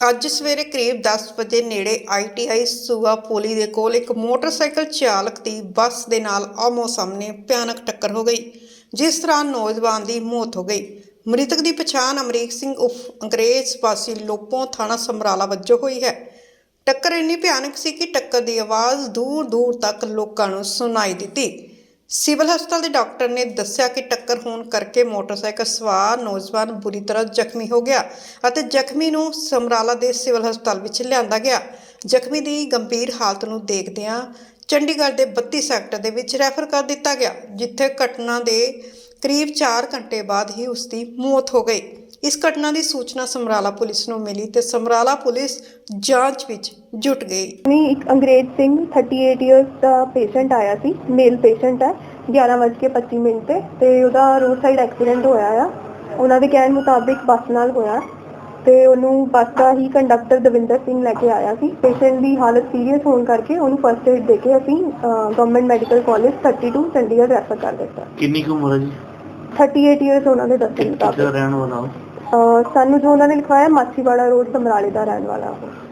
ਅੱਜ ਸਵੇਰੇ ਕਰੀਬ 10 ਵਜੇ ਨੇੜੇ ਆਈਟੀਆਈ ਸੂਆ ਪੋਲੀ ਦੇ ਕੋਲ ਇੱਕ ਮੋਟਰਸਾਈਕਲ ਚਾਲਕ ਦੀ ਬੱਸ ਦੇ ਨਾਲ ਆਮੋ ਸਾਹਮਣੇ ਭਿਆਨਕ ਟੱਕਰ ਹੋ ਗਈ, ਜਿਸ ਤਰ੍ਹਾਂ ਨੌਜਵਾਨ ਦੀ ਮੌਤ ਹੋ ਗਈ। ਮ੍ਰਿਤਕ ਦੀ ਪਛਾਣ ਅਮਰੀਕ ਸਿੰਘ ਉਫ ਅੰਗਰੇਜ਼ ਵਾਸੀ ਲੋਪੋਂ ਥਾਣਾ ਸਮਰਾਲਾ ਵਜੋਂ ਹੋਈ ਹੈ। ਟੱਕਰ ਇੰਨੀ ਭਿਆਨਕ ਸੀ ਕਿ ਟੱਕਰ ਦੀ ਆਵਾਜ਼ ਦੂਰ ਦੂਰ ਤੱਕ ਲੋਕਾਂ ਨੂੰ ਸੁਣਾਈ ਦਿੱਤੀ। ਸਿਵਲ ਹਸਪਤਾਲ ਦੇ ਡਾਕਟਰ ਨੇ ਦੱਸਿਆ ਕਿ ਟੱਕਰ ਹੋਣ ਕਰਕੇ ਮੋਟਰਸਾਈਕਲ ਸਵਾਰ ਨੌਜਵਾਨ ਬੁਰੀ ਤਰ੍ਹਾਂ ਜ਼ਖਮੀ ਹੋ ਗਿਆ ਅਤੇ ਜ਼ਖਮੀ ਨੂੰ ਸਮਰਾਲਾ ਦੇ ਸਿਵਲ ਹਸਪਤਾਲ ਵਿੱਚ ਲਿਆਂਦਾ ਗਿਆ। ਜ਼ਖਮੀ ਦੀ ਗੰਭੀਰ ਹਾਲਤ ਨੂੰ ਦੇਖਦਿਆਂ ਚੰਡੀਗੜ੍ਹ ਦੇ 32 ਸੈਕਟਰ ਦੇ ਵਿੱਚ ਰੈਫਰ ਕਰ ਦਿੱਤਾ ਗਿਆ, ਜਿੱਥੇ ਘਟਨਾ ਦੇ ਕਰੀਬ 4 ਘੰਟੇ ਬਾਅਦ ਹੀ ਉਸ ਦੀ ਮੌਤ ਹੋ ਗਈ। ਇਸ ਘਟਨਾ ਦੀ ਸੂਚਨਾ ਸਮਰਾਲਾ ਪੁਲਿਸ ਨੂੰ ਮਿਲੀ ਤੇ ਸਮਰਾਲਾ ਪੁਲਿਸ ਜਾਂਚ ਵਿੱਚ ਜੁਟ ਗਈ। ਨਹੀਂ, ਇੱਕ ਅੰਗਰੇਜ਼ ਸਿੰਘ 38 ਇਅਰਸ ਦਾ ਪੇਸ਼ੈਂਟ ਆਇਆ ਸੀ ਮੇਲ ਪੇਸ਼ੈਂਟ ਹੈ। 11:25 ਮਿੰਟ ਤੇ ਤੇ ਉਹਦਾ ਰੋਡ ਸਾਈਡ ਐਕਸੀਡੈਂਟ ਹੋਇਆ ਆ। ਉਹਨਾਂ ਦੇ ਕਹਿਣ ਮੁਤਾਬਿਕ ਬੱਸ ਨਾਲ ਹੋਇਆ। ਤੇ ਉਹਨੂੰ ਬੱਸ ਦਾ ਹੀ ਕੰਡਕਟਰ ਦਵਿੰਦਰ ਸਿੰਘ ਲੈ ਕੇ ਆਇਆ ਸੀ। ਪੇਸ਼ੈਂਟ ਦੀ ਹਾਲਤ ਸੀਰੀਅਸ ਹੋਣ ਕਰਕੇ ਉਹਨੂੰ ਫਰਸਟ ਏਡ ਦੇ ਕੇ ਅਸੀਂ government medical college 32 Chandigarh refer ਕਰ ਦਿੱਤਾ। ਕਿੰਨੀ ਕੁ ਉਮਰ ਹੈ ਜੀ? 38 ਇਅਰਸ ਉਹਨਾਂ ਦੇ ਕਿੱਥੇ ਮੁਤਾਬਿਕ। ਰਹਿਣ ਵਾਲਾ ਸਾਨੂੰ ਜੋ ਉਹਨਾਂ ਨੇ ਲਿਖਵਾਇਆ ਮਾਛੀਵਾੜਾ ਰੋਡ ਸਮਰਾਲੇ ਦਾ ਰਹਿਣ ਵਾਲਾ ਉਹ।